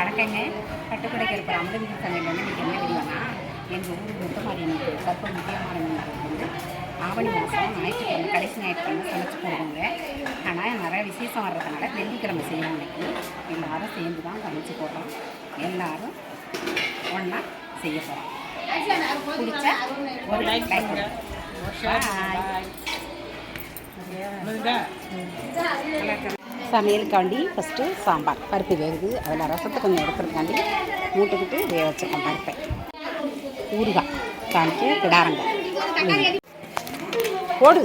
வணக்கங்க. கட்டுக்கடைக்கு இருக்கிற அமுதவிதி சமையல் வந்து இன்றைக்கி என்ன வீடியோனா எங்கள் ஊர் கோயில் கற்பூர் முத்தியமாரியம்மன் கோயில் வந்து ஆவணி மாதம் ஞாயிற்றுக்கிழமை கடைசி ஞாயிற்றுக்கிழமை சமைச்சு போடுவோங்க. ஆனால் நிறைய விசேஷம் வர்றதுனால வெள்ளிக்கிழமை செய்யணும் இன்னைக்கு. எல்லாரும் சேர்ந்து தான் சமைச்சு போடுறோம். எல்லாரும் ஒன்றா செய்ய போகிறோம் பிடிச்சா ஒரு லைக் லைக் சமையலுக்காண்டி ஃபஸ்ட்டு சாம்பார். பருப்பு வேகுது. அதில் ரசத்தை கொஞ்சம் எடுக்கிறதுக்காண்டி மூட்டுக்கிட்டு வேக வச்சுருக்கோம் பருப்பை. ஊறுகாய் காமிக்க கிடாரங்க போடு.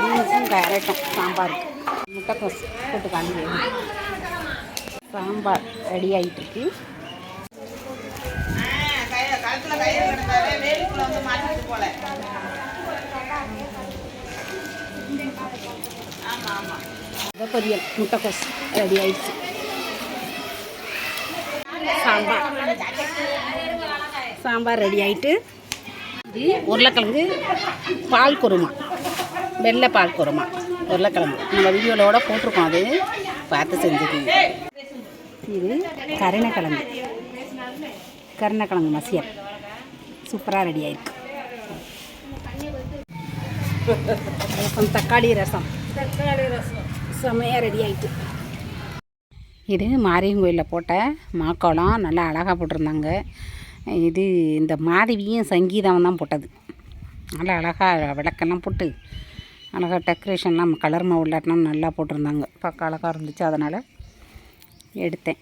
மீன்ஸும் கரெக்டும் சாம்பாருக்கு. முட்டைக்கோஸ் போட்டு வேகும் சாம்பார் ரெடி ஆகிட்டு இருக்கு ஆமாம் இதை பொரியல் முட்டைக்கோஸ் ரெடி ஆயிடுச்சு சாம்பார் சாம்பார் ரெடி ஆயிட்டு இது உருளைக்கிழங்கு பால் குருமா. வெள்ளை பால் குருமா உருளைக்கிழங்கு. நம்ம வீடியோலோட போட்டிருக்கோம் அது. பார்த்து செஞ்சுக்கோங்க இது கருணைக்கிழங்கு. கருணைக்கிழங்கு மசியல். சூப்பராக ரெடி ஆயிருக்கு. ரசம். தக்காளி ரசம். செமையாக ரெடி ஆகிட்டு இது மாரியம் கோயிலில் போட்ட மாக்கோளம் நல்லா அழகாக போட்டிருந்தாங்க. இது இந்த மாதவியும் சங்கீதம் தான் போட்டது. நல்லா அழகாக விளக்கெல்லாம் போட்டு அழகாக டெக்கரேஷன்லாம் கலர் மாவுலாட்டினம் நல்லா போட்டிருந்தாங்க. பார்க்க அழகாக இருந்துச்சு அதனால் எடுத்தேன்.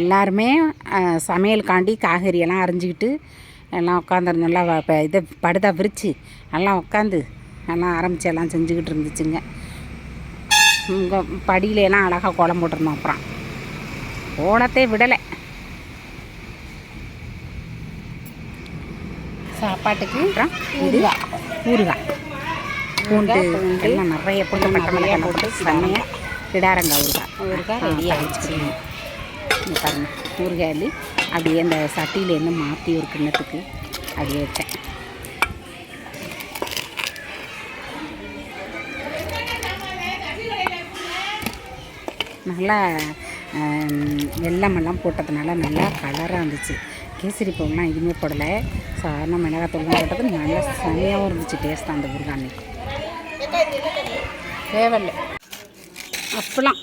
எல்லாருமே சமையலுக்காண்டி காய்கறியெல்லாம் அரிஞ்சிக்கிட்டு எல்லாம் உட்காந்து நல்லா இதை படுதா விரித்து எல்லாம் உட்காந்து எல்லாம் ஆரம்பித்து எல்லாம் செஞ்சுக்கிட்டு இருந்துச்சுங்க. படியிலலாம் அழகாக கோலம் போட்டிருந்தோம் அப்புறம். கோலத்தை விடலை. சாப்பாட்டுக்கு அப்புறம் ஊறுகாய். ஊறுகாய். பூண்டு எல்லாம் நிறைய பூண்டு பட்டை மிளகாய் போட்டு செம்மையாக கிடாரங்காய் ஊறுகாய். ஊறுகாய் ரெடி ஆகிடுச்சு இங்க பாருங்க. ஊறுகாய் அப்படியே அந்த சட்டியிலேருந்து மாற்றி ஒரு கிண்ணத்துக்கு அப்படியே வச்சேன். நல்லா வெள்ளமெல்லாம் வெல்லமெல்லாம் போட்டதுனால நல்லா கலராக இருந்துச்சு. கேசரி பவுன்லாம் எதுவுமே போடலை. சாதாரண மிளகாத்தூள்லாம் போட்டது. நல்லா செமையாகவும் இருந்துச்சு டேஸ்ட்டாக அந்த ஊறுகாய் தேவையில்லை. அப்பெல்லாம்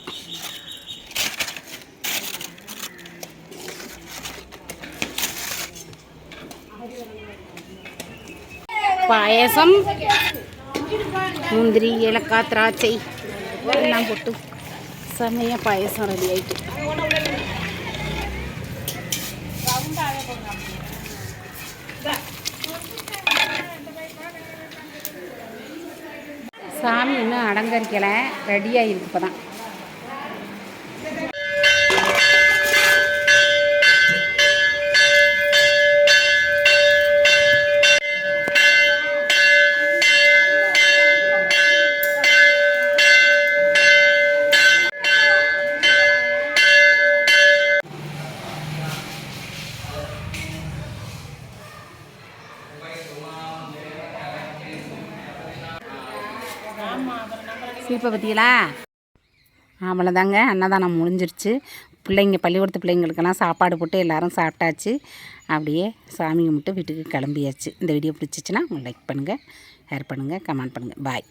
பாயசம். முந்திரி ஏலக்காய் திராட்சை எல்லாம் போட்டு செம்மையாக பாயசம் ரெடி ஆயிட்டு சாமி இன்னும் அடங்கரிக்கலை ரெடியாக இருக்கு இப்போ தான் சீப்பை பற்றியலா அவ்வளோதாங்க அன்னதானம் முடிஞ்சிருச்சு. பிள்ளைங்க பள்ளிக்கூடத்து பிள்ளைங்களுக்கெல்லாம் சாப்பாடு போட்டு எல்லாரும் சாப்பிட்டாச்சு. அப்படியே சாமி கும்பிட்டு வீட்டுக்கு கிளம்பியாச்சு. இந்த வீடியோ பிடிச்சிச்சின்னா லைக் பண்ணுங்கள் ஷேர் பண்ணுங்கள் கமெண்ட் பண்ணுங்கள் பாய்